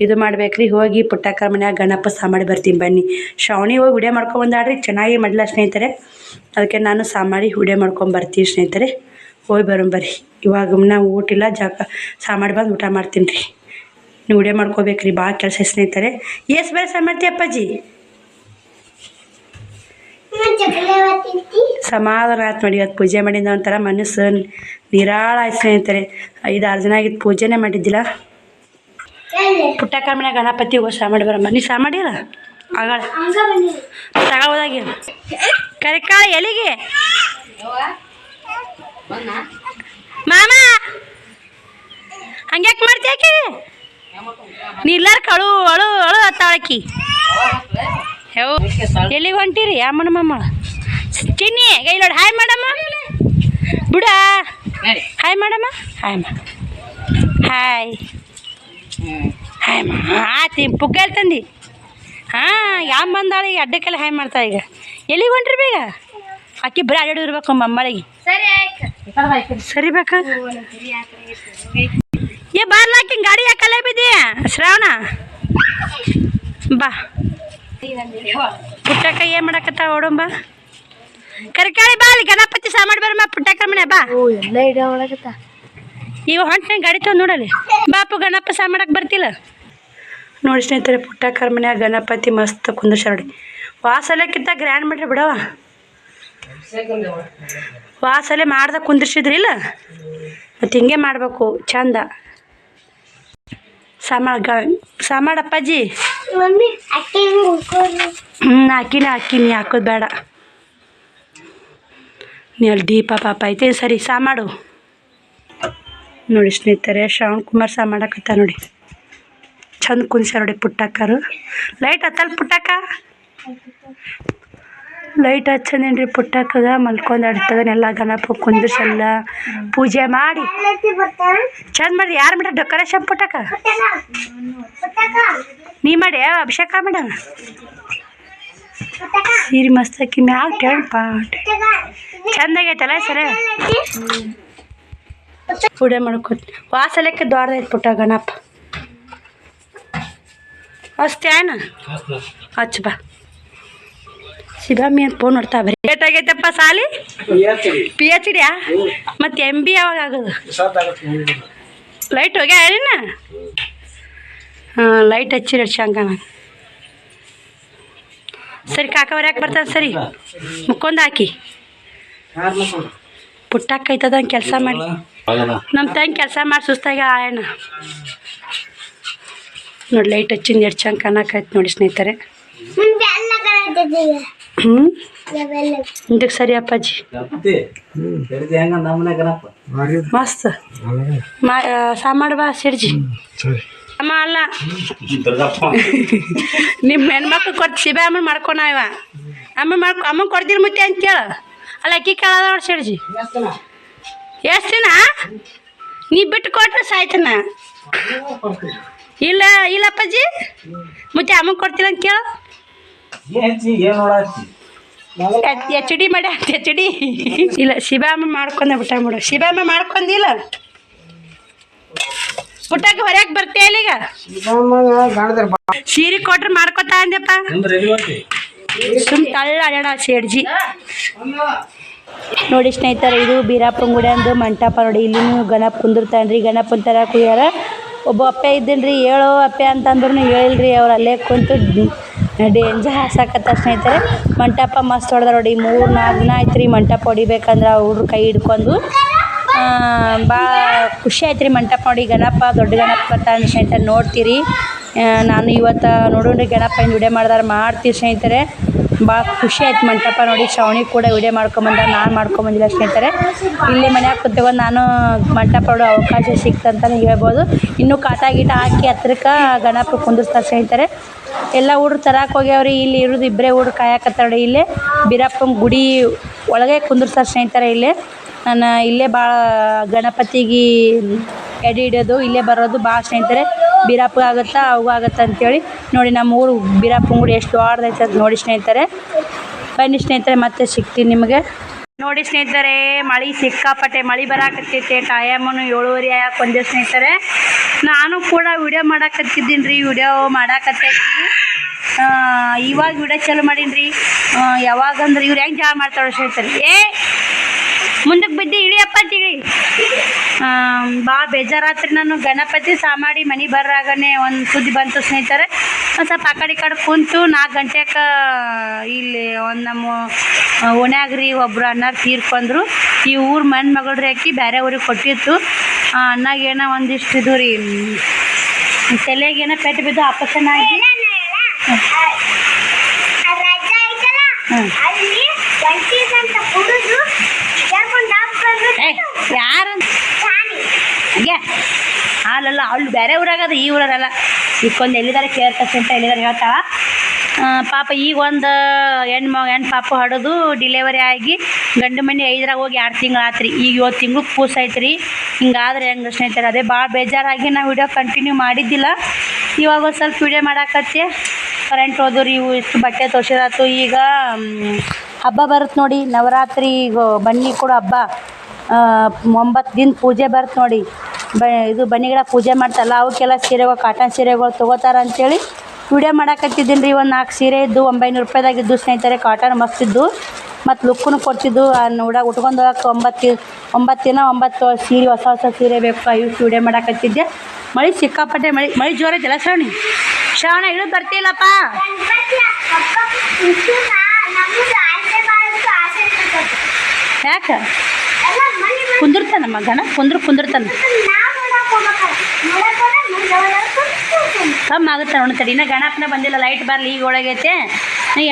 ಇದು ಮಾಡ್ಬೇಕ್ರಿ. ಹೋಗಿ ಪುಟ್ಟಕ್ಕರ ಮನ್ಯಾಗ ಗಣಪ ಸಾಮಾಡಿ ಬರ್ತೀನಿ ಬನ್ನಿ. ಶ್ರಾವಣಿ ಹೋಗಿ ವಿಡಿಯೋ ಮಾಡ್ಕೊಂಬಂದಾಡ್ರಿ ಚೆನ್ನಾಗಿ ಮಾಡಲ ಸ್ನೇಹಿತರೆ. ಅದಕ್ಕೆ ನಾನು ಸಾಮಾಡಿ ವಿಡಿಯೋ ಮಾಡ್ಕೊಂಡು ಬರ್ತೀನಿ ಸ್ನೇಹಿತರೆ. ಹೋಗಿ ಬರೋಣ ಬರ್ರಿ. ಇವಾಗ ನಾವು ಊಟ ಇಲ್ಲ, ಜಾಗ ಸಾ ಮಾಡಿ ಬಂದು ಊಟ ಮಾಡ್ತೀನಿ ರೀ. ನೀವು ವಿಡಿಯೋ ಮಾಡ್ಕೋಬೇಕ್ರಿ. ಭಾಳ ಕೆಲಸ ಸ್ನೇಹಿತರೆ. ಎಷ್ಟು ಬೇರೆ ಸಾಮಾಡ್ತಿ ಅಪ್ಪಾಜಿ? ಸಮಾಧಾನ ಆಯ್ತು ನೋಡಿ. ಇವತ್ತು ಪೂಜೆ ಮಾಡಿದ ಒಂಥರ ಮನಸ್ಸು ನಿರಾಳ ಆಯ್ತು ಸ್ನೇಹಿತರೆ. ಐದು ಆರು ದಿನ ಆಗಿತ್ತು ಪೂಜೆನೇ ಮಾಡಿದ್ದಿಲ್ಲ. ಎಲ್ಲಿ ಪುಟ್ಟಕ್ಕ ಮನೆ ಗಣಪತಿ ಹೋಗಿ ಸಾಮಾಡಿ ಬರಮ್ಮ ನೀ ಸಾ ಮಾಡಿಲ್ಲ ಆಗಳ. ಕರಿಕಾಳ ಎಲ್ಲಿಗೆ ಮಾಮ! ಹಂಗ್ಯಾಕೆ ಮಾಡ್ತೀಯಾಕಿ ನೀ ಇಲ್ಲಾರ ಕಳು ಅಳು ಅಳು ಅತ್ತಾಳಕಿ ಯಾವ ಎಲ್ಲಿಗೆ ಹೊಂಟಿರಿ ಅಮ್ಮನ ಮಾಮ. ಚಿನ್ನಿ ಗೈ ನೋಡಿ ಹಾಯ್ ಮಾಡಮ್ಮ. ಬಿಡ ಹಾಯ್. ಮಾಡಮ್ಮ. ಹಾಯ್ ಮಾ ಹಾಯ್. ಹಾಯ್ ಆತಿ ಪುಗ್ಗ ತಂದಿ? ಹಾಂ ಯಾವ ಬಂದಾಳೆ ಈಗ ಅಡ್ಡಕ್ಕೆಲ್ಲ ಹಾಯ್ ಮಾಡ್ತಾ ಈಗ. ಎಲ್ಲಿಗೆ ಹೊಂಟ್ರಿ ಬೇಗ? ಆಕಿ ಬರೀ ಅಡ್ಡಾಡಿ ಇರ್ಬೇಕು ಮಮ್ಮಳಿಗೆ ಸರಿ ಬೇಕ ಸರಿ ಬೇಕಾ? ಏ ಬಾರ್ಲಾಕಿ ಗಾಡಿ ಯಾಕಲ್ಲ ಬಿದ್ದೀಯ ಶ್ರಾವಣ? ಬಾ. ಪುಟ್ಟಕ್ಕ ಏನು ಮಾಡಕತ್ತ ಓಡಂಬ ಕರ್ಕಾಳಿ ಬಾ ಅಲ್ಲಿ ಗಣಪತಿ ಸಾಮಾನು ಬರಮ್ಮ ಪುಟ್ಟಕ್ಕ ಮನೆ ಬಾ. ಎಲ್ಲ ಇಡ ಒಳಗತ್ತ ಇವ ಹೊಂಟೆ ಗಾಡಿ ತಗೊಂಡು ನೋಡಲಿ ಬಾಪು ಗಣಪ ಸಾ ಮಾಡಕ್ಕೆ ಬರ್ತಿಲ್ಲ. ನೋಡಿ ಸ್ನೇಹಿತರೆ ಪುಟ್ಟ ಮನ್ಯಾಗ ಗಣಪತಿ ಮಸ್ತ್ ಕುಂದರ್ಸ ನೋಡಿ. ವಾಸಲೆಕ್ಕಿಂತ ಗ್ರ್ಯಾಂಡ್ ಮಾಡ್ರಿ ಬಿಡವ ವಾಸಲೆ ಮಾಡ್ದ ಕುಂದಿರ್ಸಿದ್ರಿಲ್ಲ ಮತ್ತು ಹಿಂಗೆ ಮಾಡಬೇಕು ಚಂದ. ಸಾಮಾಡ ಗ ಸಾಮಾಡಪ್ಪಾಜಿ ಹ್ಞೂ ಹಾಕಿನಿ ಹಾಕಿನಿ ಹಾಕೋದು ಬೇಡ. ನೀ ಅಲ್ಲಿ ದೀಪ ಪಾಪ ಐತೆ ಸರಿ ಸಾ ಮಾಡು ನೋಡಿ ಸ್ನೇಹಿತರೆ, ಶ್ರವಣ್ ಕುಮಾರ್ ಸಾ ಮಾಡಕತ್ತ ನೋಡಿ. ಚಂದ ಕುಂದ್ಸ್ಯಾರ ನೋಡಿ ಪುಟ್ಟಕ್ಕರು ಲೈಟ್ ಹತ್ತಲ್ ಪುಟ್ಟಕ್ಕ ಲೈಟ್ ಹಚ್ಚಂದೇನ್ರಿ ಪುಟ್ಟಕ್ಕಗ ಮಲ್ಕೊಂಡು ಆಡ್ತದನೆಲ್ಲ ಗಣಪ ಕುಂದ್ರಿಸಲ್ಲ. ಪೂಜೆ ಮಾಡಿ. ಚಂದ ಮಾಡಿ, ಯಾರು ಮಾಡ್ಯಾರ ಡೆಕೋರೇಷನ್ ಪುಟ್ಟಕ್ಕ ಪುಟ್ಟಕ? ಪುಟ್ಟಕ ನೀ ಮಾಡಿ ಅಭಿಷೇಕ ಮಾಡ. ಪುಟ್ಟಕ ಸೀರೆ ಮಸ್ತ್ ಹಾಕಿ ಮ್ಯಾಗ ಚಂದಾಗೈತಲ್ಲ ಸರಿ? ಪುಡೆ ಮಾಡ್ಕೊತ ವಾಸಲೆಕ್ಕೆ ದೊಡ್ಡದೈತೆ ಪುಟ್ಟ ಗಣಪ. ಅಷ್ಟೇನ ಹಚ್ಚ ಬಾ. ಶಿವಾಮಿ ಅಂತ ಫೋನ್ ನೋಡ್ತಾ ಬರೀ. ಲೇಟ್ ಆಗೈತಪ್ಪ ಸಾಲಿ? ಪಿ ಎಚ್ ಡಿಯಾ ಮತ್ತು ಎಂ ಬಿ ಯಾವಾಗ ಆಗೋದು? ಲೈಟ್ ಹೋಗ್ಯಾ ಏನ ಹಾಂ ಲೈಟ್ ಹಚ್ಚಿರಿ ನಾನು ಸರಿ ಕಾಕವ್ರ ಯಾಕೆ ಬರ್ತಾನೆ ಸರಿ? ಮುಕ್ಕೊಂದು ಹಾಕಿ. ಪುಟ್ಟಕ್ಕ ಐತದ ಕೆಲಸ ಮಾಡಿ. ನಮ್ಮ ತಂಗಿ ಕೆಲಸ ಮಾಡಿ ಸುಸ್ತಾಗಿ ಆಯಣ್ಣ ನೋಡಿ ಲೈಟ್ ಹಚ್ಚಿಂದ ಎರಡು ಚಂದ ಕಾಣಕೈತೆ ನೋಡಿ ಸ್ನೇಹಿತರೆ. ಮುಂದೆ ಎಲ್ಲ ಕರೆದಿದ್ದೀವಿ ಹ್ಞೂ ಇದಕ್ಕೆ ಸರಿ ಅಪ್ಪಾಜಿ. ಮಸ್ತ್. ಮಾ ಸಾಮಾಡು ಬಾ ಸಿಡ್ಜಿ ಅಮ್ಮ ಅಲ್ಲ. ನಿಮ್ಮ ಹೆಣ್ಮಕ್ಳು ಕೊಟ್ಟು ಸಿಬೆ ಅಮ್ಮ ಮಾಡ್ಕೊಣ ಇವ. ಅಮ್ಮ ಮಾಡ್ಕೊ ಅಮ್ಮ ಕೊಡ್ದಿರ ಮುತ್ತೆ ಅಂತ ಕೇಳ. ಅಲ್ಲ ಅಕ್ಕಿ ಕೇಳದ ನೋಡಿ ಸಿಡ್ಜಿ ಎಷ್ಟು ದಿನ? ನೀ ಬಿಟ್ಟು ಕೊಟ್ರೆ ಸಾಯ್ತನ? ಇಲ್ಲ ಇಲ್ಲ ಅಪ್ಪಾಜಿ. ಮುತ್ತೆ ಅಮ್ಮ ಕೊಡ್ತೀರ ಅಂತ ಕೇಳು. ಎಚ್ ಡಿ ಮಾಡಿ ಎಚ್ ಡಿ. ಇಲ್ಲ ಶಿಬಾಮ ಮಾಡ್ಕೊಂಡ ಬಿಟ್ಟ ಬಿಡು ಶಿವಾಮ ಮಾಡ್ಕೊಂಡಿಲ್ಲ ಪುಟ್ಟಕ್ಕೆ ಹೊರಗೆ ಬರ್ತೀಯ ಈಗ ಸೀರೆ ಕೊಟ್ರೆ ಮಾಡ್ಕೊತಾ ಅಂದೆಪ್ಪ ಸುಮ್ ತಳ್ಳ ಅಡ್ಯಾಡ ಸೇಡ್ಜಿ ನೋಡಿ ಸ್ನೇಹಿತರೆ, ಇದು ಬೀರಪ್ಪನ ಗುಡಿ ಅಂದು ಮಂಟಪ ನೋಡಿ. ಇಲ್ಲಿನೂ ಗಣಪ ಕುಂದಿರ್ತಾನ್ರಿ ಗಣಪನ ಥರ ಕುಯ್ಯಾರ. ಒಬ್ಬ ಅಪ್ಪೆ ಇದ್ದೀನ್ರಿ ಹೇಳೋ ಅಪ್ಪೆ ಅಂತಂದ್ರೂ ಹೇಳಿಲ್ರಿ, ಅವ್ರು ಅಲ್ಲೇ ಕುಂತು ಡೇಂಜ ಹಾಸಾಕತ್ತ ಸ್ನೇಹಿತರೆ. ಮಂಟಪ ಮಸ್ತ್ ಹೊಡೆದ ನೋಡಿ. ಮೂರು ನಾಲ್ಕು ದಿನ ಆಯ್ತು ರೀ ಮಂಟಪ ಹೊಡಿಬೇಕಂದ್ರೆ ಹುಡ್ರು ಕೈ ಹಿಡ್ಕೊಂಡು. ಭಾಳ ಖುಷಿ ಆಯ್ತು ರೀ ಮಂಟಪ ನೋಡಿ. ಗಣಪ, ದೊಡ್ಡ ಗಣಪ ಅಂತ ಸ್ನೇಹಿತರೆ ನೋಡ್ತೀರಿ. ನಾನು ಇವತ್ತು ನೋಡೋಣ ಗಣಪ ಹಿಂಗೆ ವಿಡಿಯೋ ಮಾಡ್ದಾರ, ಮಾಡ್ತೀವಿ ಸ್ನೇಹಿತರೆ. ಭಾಳ ಖುಷಿ ಆಯ್ತು ಮಂಟಪ ನೋಡಿ, ಶ್ರಾವಣಿ ಕೂಡ ವಿಡಿಯೋ ಮಾಡ್ಕೊಂಬಂದ ನಾನು ಮಾಡ್ಕೊಂಬಂದಿಲ್ಲ ಸ್ನೇಹಿತರೆ. ಇಲ್ಲಿ ಮನ್ಯಾಗ ಕುತ್ಕೊಂಡು ನಾನು ಮಂಟಪ ನೋಡೋ ಅವಕಾಶ ಸಿಕ್ತಂತಲೇ ಹೇಳ್ಬೋದು. ಇನ್ನೂ ಕಾಟ ಗೀಟ ಹಾಕಿ ಹತ್ರಕ್ಕೆ ಗಣಪ ಕುಂದಿರ್ತಾರೆ ಸ್ನೇಹಿತರೆ. ಎಲ್ಲ ಹುಡ್ರು ತರಕ್ಕೆ ಹೋಗ್ಯಾವ್ರಿ, ಇಲ್ಲಿ ಇರೋದು ಇಬ್ಬರೇ ಹುಡ್ರು ಕಾಯಕತ್ತಾರ ಇಲ್ಲೇ. ಬೀರಪ್ಪನ ಗುಡಿ ಒಳಗೆ ಕುಂದಿರ್ತಾರೆ ಸ್ನೇಹಿತರೆ ಇಲ್ಲೇ. ನಾನು ಇಲ್ಲೇ ಭಾಳ ಗಣಪತಿಗೆ ಎಡೆ ಹಿಡಿಯೋದು, ಇಲ್ಲೇ ಬರೋದು ಭಾಳ ಸ್ನೇಹಿತರೆ. ಬೀರಪ್ಪ ಆಗುತ್ತಾ ಅವು ಆಗುತ್ತಾ ಅಂತೇಳಿ ನೋಡಿ ನಮ್ಮ ಊರು ಬೀರಪ್ಪನ ಗುಡಿ ಎಷ್ಟು ದೊಡ್ಡದೈತೆ ಅಂತ ನೋಡಿ ಸ್ನೇಹಿತರೆ. ಬನ್ನಿ ಸ್ನೇಹಿತರೆ, ಮತ್ತೆ ಸಿಗ್ತೀನಿ ನಿಮಗೆ. ನೋಡಿ ಸ್ನೇಹಿತರೆ, ಮಳೆ ಸಿಕ್ಕಾಪಟ್ಟೆ, ಮಳೆ ಬರಾಕತ್ತೈತೆ. ಟೈಮನು ಏಳುವರೆ ಆಯಾಕ ಸ್ನೇಹಿತರೆ. ನಾನು ಕೂಡ ವಿಡಿಯೋ ಮಾಡಾಕತ್ತಿದ್ದೀನಿ ರೀ ವಿಡಿಯೋ ಮಾಡಾಕತ್ತೈತಿ. ಇವಾಗ ವಿಡಿಯೋ ಚಾಲು ಮಾಡೀನಿ ರೀ ಯಾವಾಗಂದ್ರೆ ಇವ್ರು ಹೆಂಗೆ ಜಾಳ ಮಾಡ್ತಾಳೆ ಸ್ನೇಹಿತರೆ. ಏ ಮುಂದಕ್ಕೆ ಬಿದ್ದು ಇಳಿಯಪ್ಪ ತಿಳಿ ಭಾಳ ಬೇಜಾರಾತ್ರಿ ನಾನು. ಗಣಪತಿ ಸಾಮಾಡಿ ಮನೆ ಬರ್ರಾಗನೆ ಒಂದು ಸುದ್ದಿ ಬಂತು ಸ್ನೇಹಿತರೆ. ಒಂದು ಸ್ವಲ್ಪ ಆ ಕಡೆ ಈ ಕಡೆ ಕುಂತು ನಾಲ್ಕು ಗಂಟೆಗೆ ಇಲ್ಲಿ ಒಂದು ನಮ್ಮ ಓಣ್ಯಾಗ್ರಿ ಒಬ್ರು ಅನ್ನ ತೀರ್ಕೊಂಡ್ರು ಈ ಊರು ಮನ್ ಮಗಳ್ರಿ ಹಾಕಿ ಬೇರೆ ಊರಿಗೆ ಕೊಟ್ಟಿತ್ತು. ಆ ಅನ್ನಾಗ ಏನೋ ಒಂದಿಷ್ಟು ಇದು ರೀ ತಲೆಗೇನೋ ಪೆಟ್ಟು ಬಿದ್ದು ಆಪರೇಷನ್ ಆಗಿ ರಜಾ ಐತಲ್ಲ ಹ್ಮ್. ಅಲ್ಲಿ ಒಂಟೀಸ್ ಅಂತ ಕುಡಿದು ಕರ್ಕೊಂಡು ಹಾಕೊಂಡು ಏ ಯಾರು ಹಂಗೆ ಅಲ್ಲಲ್ಲ ಅವಳು ಬೇರೆ ಊರಾಗದ ಈ ಊರಲ್ಲ ಇಕ್ಕೊಂದು ಎಲ್ಲಿದ್ದಾರೆ ಕೇರ್ಕಸ್ ಅಂತ ಎಲ್ಲಿದ್ದಾರೆ ಹೇಳ್ತಾಳ. ಪಾಪ ಈಗ ಒಂದು ಹೆಣ್ಣು ಮ ಹೆಣ್ಣು ಪಾಪ ಹಡೋದು ಡಿಲೆವರಿ ಆಗಿ ಗಂಡು ಮನೆ ಐದರಾಗ ಹೋಗಿ ಎರಡು ತಿಂಗಳು ಆತ್ರಿ. ಈಗ ಏಳು ತಿಂಗಳು ಕೂಸ್ ಐತ್ರಿ. ಹಿಂಗಾದ್ರೆ ಹೆಂಗೆ ಸ್ನೇಹಿತರೆ ಅದೇ ಭಾಳ ಬೇಜಾರಾಗಿ ನಾವು ವಿಡಿಯೋ ಕಂಟಿನ್ಯೂ ಮಾಡಿದ್ದಿಲ್ಲ. ಇವಾಗ ಒಂದು ಸ್ವಲ್ಪ ವಿಡಿಯೋ ಮಾಡಾಕತ್ತೆ. ಕರೆಂಟ್ ಹೋದ್ರಿ, ಇವು ಇಷ್ಟು ಬಟ್ಟೆ ತೋರಿಸಿದಾತು. ಈಗ ಹಬ್ಬ ಬರುತ್ತೆ ನೋಡಿ. ನವರಾತ್ರಿ ಬನ್ನಿ ಕೂಡ ಹಬ್ಬ. ಒಂಬತ್ತು ದಿನ ಪೂಜೆ ಬರುತ್ತೆ ನೋಡಿ. ಬ, ಇದು ಬನ್ನಿಗಳ ಪೂಜೆ ಮಾಡ್ತಾರಲ್ಲ ಅವಕ್ಕೆಲ್ಲ ಸೀರೆಗಳು, ಕಾಟನ್ ಸೀರೆಗಳು ತೊಗೋತಾರ ಅಂತೇಳಿ ವಿಡಿಯೋ ಮಾಡಾಕತ್ತಿದ್ದೀನಿ ರೀ. ಒಂದು ನಾಲ್ಕು ಸೀರೆ ಇದ್ದು, ಒಂಬೈನೂರು ರೂಪಾಯಿದಾಗಿದ್ದು ಸ್ನೇಹಿತರೆ, ಕಾಟನ್ ಮಸ್ತ್ ಇದ್ದು. ಮತ್ತು ಲುಕ್ಕೂ ಕೊಡ್ತಿದ್ದು. ನೋಡ ಉಟ್ಕೊಂಡು ಹೋಗಕ್ಕೆ ಒಂಬತ್ತು ಒಂಬತ್ತು ದಿನ, ಒಂಬತ್ತು ಸೀರೆ, ಹೊಸ ಹೊಸ ಸೀರೆ ಬೇಕು. ಇಷ್ಟು ವಿಡಿಯೋ ಮಾಡಾಕತ್ತಿದ್ದೆ. ಮಳೆ ಸಿಕ್ಕಾಪಟ್ಟೆ ಮಳೆ ಮಳೆ ಜೋರೈತಲ್ಲ ಶ್ರಾವಣಿ? ಶ್ರಾವಣ ಇಳಿದು ಬರ್ತಿಲ್ಲಪ್ಪ. ಗಣಪತಿ ಕುಂದಿರ್ತಾನ ಮಗನ ಕುಂದ್ರ ಕುಂದಿರ್ತಾನ. ಕಮ್ಮಿ ಆಗುತ್ತೆ ಅವನು ತಡಿ. ಇನ್ನ ಗಣಪನ ಬಂದಿಲ್ಲ ಲೈಟ್ ಬರಲಿ, ಈಗ ಒಳಗೈತೆ.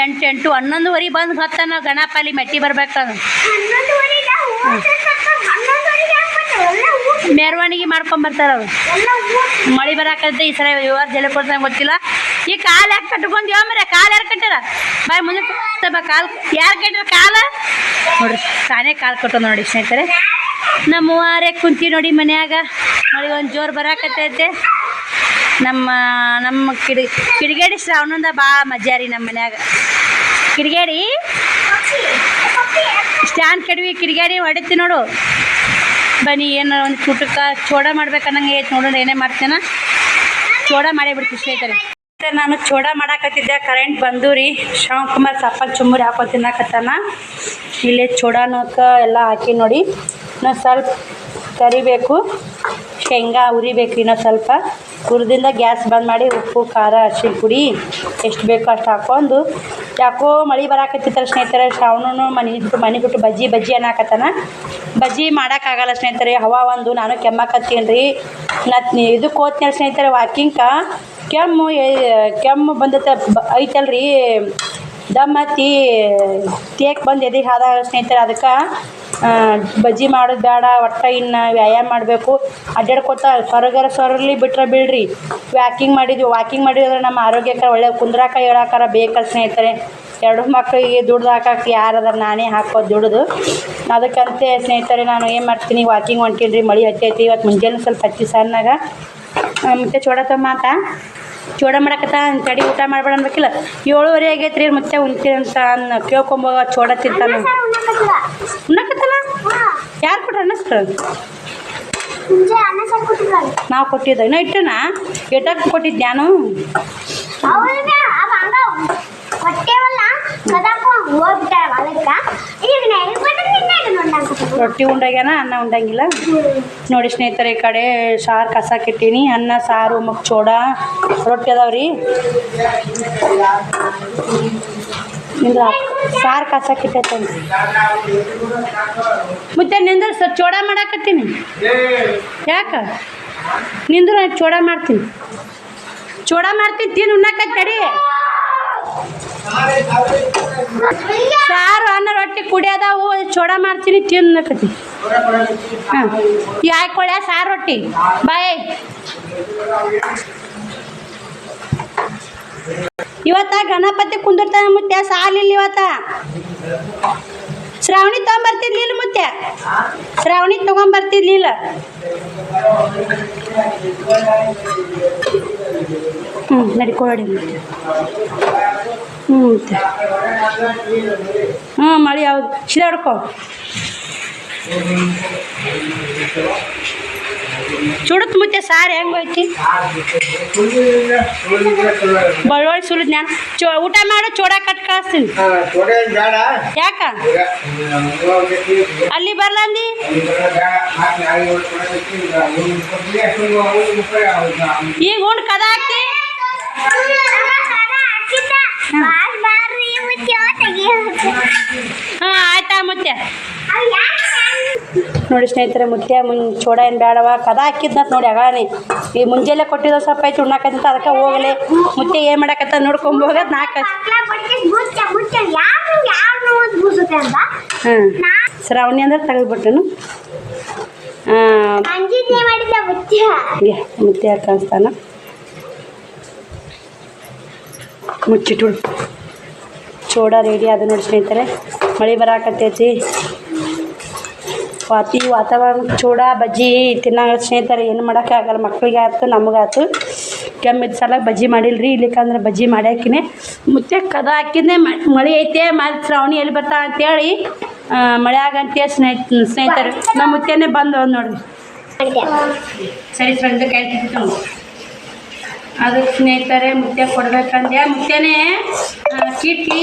ಎಂಟು ಎಂಟು, ಹನ್ನೊಂದುವರೆ ಬಂದು ಹತ್ತನ ಗಣಪ ಅಲ್ಲಿ ಮೆಟ್ಟಿ ಬರ್ಬೇಕು. ಮೆರವಣಿಗೆ ಮಾಡ್ಕೊಂಡ್ ಬರ್ತಾರ ಅವ್ರು. ಮಳೆ ಬರಾಕತ್ತೆ ಈ ಸಲ ಯಾರು ಜಲ ಕೊಡ್ತಾನೆ ಗೊತ್ತಿಲ್ಲ. ಈ ಕಾಲು ಯಾಕೆ ಕಟ್ಕೊಂಡು ಮರೆ ಕಾಲು ಯಾರು ಕಟ್ಟಾರ ಬಾಯ್, ಮುಂದೆ ಬಾ, ಕಾಲು ಯಾರು ಕಟ್ಟಾರ ಕಾಲ? ನೋಡ್ರಿ, ತಾನೇ ಕಾಲು ಕಟ್ಟೋದು ನೋಡಿ ಸ್ನೇಹಿತರೆ. ನಮ್ಮ ಮೂವಾರೇ ಕುಂತಿ ನೋಡಿ ಮನ್ಯಾಗ. ಮಳೆ ಒಂದು ಜೋರು ಬರಾಕತ್ತೈತೆ. ನಮ್ಮ ನಮ್ಮ ಕಿಡಿ, ಕಿಡಿಗೇಡಿ ಶ್ರಾವಣದ ಭಾಳ ಮಜಾ ರೀ ನಮ್ಮ ಮನ್ಯಾಗ. ಕಿಡಿಗೇಡಿ? ಸ್ಟ್ಯಾಂಡ್ ಕೆಡವಿ ಕಿಡಿಗೇಡಿ ಹೊಡಿತಿ ನೋಡು. ಬನ್ನಿ ಏನು ಒಂದು ಚೂಟಕ್ಕೆ ಚೋಡ ಮಾಡ್ಬೇಕನ್ನಂಗೆ ಐತೆ ನೋಡೋಣ ಏನೇ ಮಾಡ್ತೇನ. ಚೋಡ ಮಾಡೇ ಬಿಡ್ತೀವಿ ಸ್ನೇಹಿತರೆ. ನಾನು ಚೋಡ ಮಾಡಾಕತ್ತಿದ್ದೆ ಕರೆಂಟ್ ಬಂದು ರೀ. ಶ್ರವಣ್ ಕುಮಾರ್ ಸಪ್ಪ ಚುಮ್ಮರಿ ಹಾಕೊಂಡು ತಿನ್ನಕತ್ತಾನ ಇಲ್ಲೇ ಚೋಡನಕ್ಕ ಎಲ್ಲ ಹಾಕಿ ನೋಡಿ. ಇನ್ನೊಂದು ಸ್ವಲ್ಪ ಕರಿಬೇಕು ಶೇಂಗಾ ಉರಿಬೇಕು ಇನ್ನೊಂದು ಸ್ವಲ್ಪ. ಹುರಿದಿಂದ ಗ್ಯಾಸ್ ಬಂದ್ ಮಾಡಿ ಉಪ್ಪು, ಖಾರ ಅರ್ಶಿನ ಪುಡಿ ಎಷ್ಟು ಬೇಕೋ ಅಷ್ಟು ಹಾಕ್ಕೊಂಡು ಯಾಕೋ ಮಳೆ ಬರಾಕತ್ತಿತ್ತರ ಸ್ನೇಹಿತರೆ, ಶ್ರಾವಣನು ಮನೆ ಬಿಟ್ಟು ಮನೆ ಬಿಟ್ಟು ಬಜ್ಜಿ ಬಜ್ಜಿ ಅನ್ನಕತ್ತಾನ. ಬಜ್ಜಿ ಮಾಡೋಕ್ಕಾಗಲ್ಲ ಸ್ನೇಹಿತರೆ, ಹವಾ ಒಂದು, ನಾನು ಕೆಮ್ಮಕತ್ತೀನಿ ರೀ ನಾ ಇದಕ್ಕೆ ಹೋಗ್ತೀನಿ ಸ್ನೇಹಿತರೆ ವಾಕಿಂಗ್ಕ ಕೆಮ್ಮು ಕೆಮ್ಮು ಬಂದತ್ತೆ ಐತಲ್ರಿ. ದಮ್ ಹತ್ತಿ ತೇಕ್ ಬಂದು ಎದಿ ಹಾದ ಸ್ನೇಹಿತರೆ, ಅದಕ್ಕೆ ಬಜ್ಜಿ ಮಾಡೋದು ಬೇಡ, ಒಟ್ಟು ಇನ್ನು ವ್ಯಾಯಾಮ ಮಾಡಬೇಕು. ಅಡ್ಡಾಡ್ಕೊತ ಸೊರಗರ ಸೊರಲಿ ಬಿಟ್ರೆ ಬಿಡ್ರಿ. ವಾಕಿಂಗ್ ಮಾಡಿದ್ವಿ ವಾಕಿಂಗ್ ಮಾಡಿದ್ರೆ ನಮ್ಮ ಆರೋಗ್ಯಕ್ಕೆ ಒಳ್ಳೆ ಕುಂದ್ರಾಕ ಹೇಳಾಕಾರ ಬೇಕಲ್ ಸ್ನೇಹಿತರೆ. ಎರಡು ಮಕ್ಕಳಿಗೆ ದುಡ್ದು ಹಾಕಕ್ಕೆ ಯಾರದಾರ ನಾನೇ ಹಾಕೋದು ದುಡ್ದು. ಅದಕ್ಕಂತೆ ಸ್ನೇಹಿತರೆ, ನಾನು ಏನು ಮಾಡ್ತೀನಿ ವಾಕಿಂಗ್ ಹೊಂಟೀನಿ ರೀ ಮಳೆ ಹತ್ತೈತಿ ಇವತ್ತು ಮುಂಜಾನೆ ಸ್ವಲ್ಪ ಹಚ್ಚಿ ಸಣ್ಣಾಗ ಮತ್ತು ಚೋಡ ಮಾತ ಚೋಡ ಮಾಡಕತ್ತ ತಡಿ ಊಟ ಮಾಡ್ಬೇಡ ಅನ್ಬೇಕಿಲ್ಲ. ಏಳುವರೆ ಆಗೈತ್ರಿ ಮತ್ತೆ ಉಣ್ತೀರಿ ಅಂತ ಅನ್ನ ಕೇಳ್ಕೊಂಬ ಚೋಡ ತಿಂತಾನ. ಹಾ, ಯಾರು ಕೊಟ್ರ ಅನ್ನಿಸ್ತು ಮುಂಚೆ ಅನ್ನ ಸಾರು ಕೊಟ್ಟಿದ್ರಲ್ಲ. ನಾವು ಕೊಟ್ಟಿದ್ದ. ಇನ್ನೂ ಇಟ್ಟನ? ಎಟಕ್ ಕೊಟ್ಟಿದ್ದೆ ನಾನು? ಈಗ ನಾ ಎಲ್ಲಿಗ್ ಬಂದ್ರೆ ನಿನ್ನೆ ಇದು ನೋಡ್ದಂಗ್ ರೊಟ್ಟಿ ಉಂಡಾಗ್ಯಾನ, ಅನ್ನ ಉಂಡಂಗಿಲ್ಲ. ನೋಡಿ ಸ್ನೇಹಿತರೆ, ಈ ಕಡೆ ಸಾರು ಕಸಾಕಿಟ್ಟೀನಿ ಅನ್ನ, ಸಾರು ಮಕ್ ಚೋಡ, ರೊಟ್ಟಿ ಅದಾವ್ರಿ. ನಿಂದ್ರ ಸಾರು ಕಸಾಕಿಟ್ಟೈತೆ ಮತ್ತೆ ನಿಂದ್ರ ಸರ್ ಚೋಡ ಮಾಡಾಕತ್ತೀನಿ. ಯಾಕ? ನಿಂದ್ರ ಚೋಡ ಮಾಡ್ತೀನಿ. ಚೋಡ ಮಾಡ್ತೀನಿ ತಿನ್ನು ಉಣ್ಣಾಕತ್ತಿ ತಡಿ ಸಾರು, ಅನ್ನ, ರೊಟ್ಟಿ ಕುಡಿಯೋದಾವು ಚೋಡ ಮಾಡ್ತೀನಿ ತಿನ್ನಕತಿ ಹಾಂ. ಯಾಕೊಳ್ಳೆ ಸಾರು, ರೊಟ್ಟಿ. ಬಾಯ್. ಇವತ್ತ ಗಣಪತಿ ಕುಂದಿರ್ತಾನೆ ಮುತ್ಯ, ಸಾಲಿಲ್ಲ ಇವತ್ತ. ಶ್ರಾವಣಿ ತೊಗೊಂಬರ್ತಿರ್ಲಿಲ್ಲ ಮುತ್ಯ? ಶ್ರಾವಣಿ ತೊಗೊಂಬರ್ತಿರ್ಲಿಲ್ಲ? ಹ್ಞೂ ಮುತ್ಯ. ಹ್ಞೂ ಹ್ಞೂ ಮಳೆ ಯಾವ್ದು ಶಿಲೆ ಹಿಡ್ಕೊ. ಚುಡತ್ ಮುತ್ತೆ ಸಾರು ಹೆಂಗೋಯ್ತಿ ಬಳ್ಳೊಳ್ಳಿ ಸುಲಿದ್ ನಾನು ಚೋ ಊಟ ಮಾಡೋ ಚೋಡ ಕಟ್ ಕಳಿಸ್ತೀನಿ. ಯಾಕ? ಅಲ್ಲಿ ಬರ್ಲಂದಿ? ಈಗ ಉಂಡು ಕದ ಹಾಕ್ತಿ ಹಾಂ, ಆಯ್ತಾ ಮುತ್ಯ? ನೋಡಿ ಸ್ನೇಹಿತರೆ, ಮುತ್ಯ, ಮುನ್ ಚೋಡ ಏನು ಬೇಡವ ಕದ ಹಾಕಿದ್ನ ನೋಡಿ ಅಗಾನೆ ಈ ಮುಂಜಾನೆ ಕೊಟ್ಟಿದ್ದ ಸ್ವಲ್ಪ ಐತಿ ಉಣ್ಣಾಕತ್ತ ಅದಕ್ಕೆ ಹೋಗಲಿ. ಮುತ್ಯ ಏನು ಮಾಡಕತ್ತ ನೋಡ್ಕೊಂಡ್ ಹೋಗೋದು ನಾಲ್ಕು ಹಾಂ ಶ್ರಾವಣಿ ಅಂದ್ರೆ ತೆಗೆದ್ಬಿಟ್ಟನು. ಮುತ್ಯ ಕಾಣಿಸ್ತಾನ. ಮುಚ್ಚಿಟ್ಟು ಚೋಡ ರೆಡಿ ಆದ ನೋಡಿ ಸ್ನೇಹಿತರೆ. ಮಳೆ ಬರಾಕತ್ತೈತಿ. ವಾತಿ ವಾತಾವರಣ ಚೂಡ ಬಜ್ಜಿ ತಿನ್ನಾಗ ಸ್ನೇಹಿತರೆ, ಏನು ಮಾಡೋಕ್ಕಾಗಲ್ಲ ಮಕ್ಳಿಗೆ ಆಯ್ತು ನಮಗಾಯ್ತು. ಕೆಮ್ಮಿದ ಸಲ ಬಜ್ಜಿ ಮಾಡಿಲ್ರಿ. ಇಲ್ಲಿಕಂದ್ರೆ ಬಜ್ಜಿ ಮಾಡ್ಯಾಕಿನೇ. ಮುತ್ತೆ ಕದ ಹಾಕಿದ್ನೆ. ಮಳೆ ಐತೆ. ಮತ್ತು ಶ್ರಾವಣಿ ಎಲ್ಲಿ ಬರ್ತಾ ಅಂತೇಳಿ ಮಳೆ ಆಗಂತೆ ಸ್ನೇಹಿತ ಸ್ನೇಹಿತರು. ನಮ್ಮ ಮುತ್ತೆನೇ ಬಂದು ನೋಡಿ ಸರಿ ಫ್ರೆಂಡ್ ಕೈ ತಿಂತು ಅದಕ್ಕೆ ಸ್ನೇಹಿತರೆ ಮುದ್ದೆ ಕೊಡ್ಬೇಕಂದೆ ಮುತ್ತೆನೇ ಕಿಟ್ಟಿ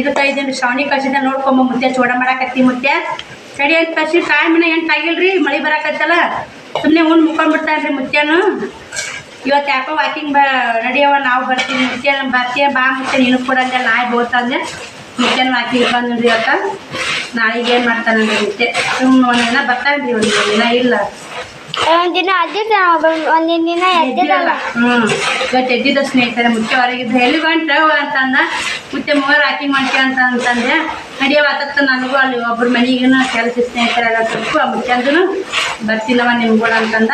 ಇದಕ್ಕೆ ಇದನ್ನು ಶ್ರಾವಣಿ ಕಳ್ಸಿದ್ದ ನೋಡ್ಕೊಂಬ ಮುತ್ಯ, ಚೋಡ ಮಾಡಾಕತ್ತಿ ಮುತ್ಯ. ಕಡಿ ಅಂತ ಕಳ್ಸಿ ಟೈಮಿನ ಎಂಟು ಆಗಿಲ್ರಿ ಮಳೆ ಬರಾಕತ್ತಲ್ಲ? ಸುಮ್ಮನೆ ಉಂಡು ಮುಕ್ಕೊಂಡ್ಬಿಡ್ತಾನ್ರಿ ಮುತ್ಯನು. ಇವತ್ತು ಯಾಕೋ ವಾಕಿಂಗ್ ಬ ನಡಿಯವ ನಾವು ಬರ್ತೀವಿ ಮುತ್ಯ, ಬರ್ತೀಯ, ಬಾ ಮುತ್ಯ, ನೀನು ಕೊಡಂದೆ ನಾಯಿ ಬೋತಂದೆ ಮುತ್ಯನ ವಾಕಿಂಗ್ ಬಂದ್ರಿ ಇವತ್ತು. ನಾಳೆಗೆ ಏನು ಮಾಡ್ತಾನಂದ್ರೆ ಮುದ್ದೆ ಸುಮ್ಮನೆ ಒಂದು ದಿನ ಬರ್ತಾನ್ರಿ ಒಂದು ದಿನ ಇಲ್ಲ. ಒಂದಿನ ಅಜ್ಜಿದ ಒಂದಿನ ದಿನ ಎದ್ದಿರಲ್ಲ ಹ್ಮ್. ಇವತ್ತು ಎದ್ದಿದ್ದ ಸ್ನೇಹಿತರೆ ಮುಖ್ಯ ಹೊರಗಿದ್ದು ಎಲ್ಲಿ ಬಂಟ್ರ ಅಂತಂದ ಮುತ್ತೆ ಮೂವರು ಹಾಕಿಂಗ್ ಮಾಡ್ಕೆ ಅಂತ ಅಂತಂದೆ ಆತತ್ತ ನನಗೂ ಅಲ್ಲಿ ಒಬ್ಬರ ಮನೆಗಿನ ಕೆಲಸ ಸ್ನೇಹಿತರೆಲ್ಲ ತಪ್ಪು ಆ ಮುತ್ಯಂದನು ಬರ್ತಿಲ್ಲವ ನಿಮ್ಗಳು ಅಂತಂದ.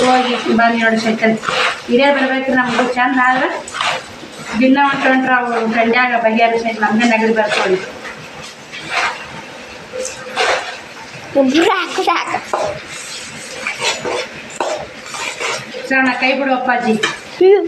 ಹೋಗಿ ಬನ್ನಿ ನೋಡಿ ಸೈಕಲ್ ಹಿರಿಯರು ಬರ್ಬೇಕು ನಮ್ಗೂ ಚಂದ ಆದ್ರೆ. ದಿನ ಹೊಂಟು ಅವ್ರು ಅವು ಗಂಡ್ಯಾಗ ಬಗೆಹರಿ ಸ್ನೇಹಿತರೆ ನಮ್ಗೆ ನಗಡಿ ಬರ್ಕೊಳ್ಳಿ. ಸಾಕು ಸಾಕು ಶ್ರವಣ ಕೈ ಬಿಡು ಅಪ್ಪಾಜಿ ಹ್ಮ್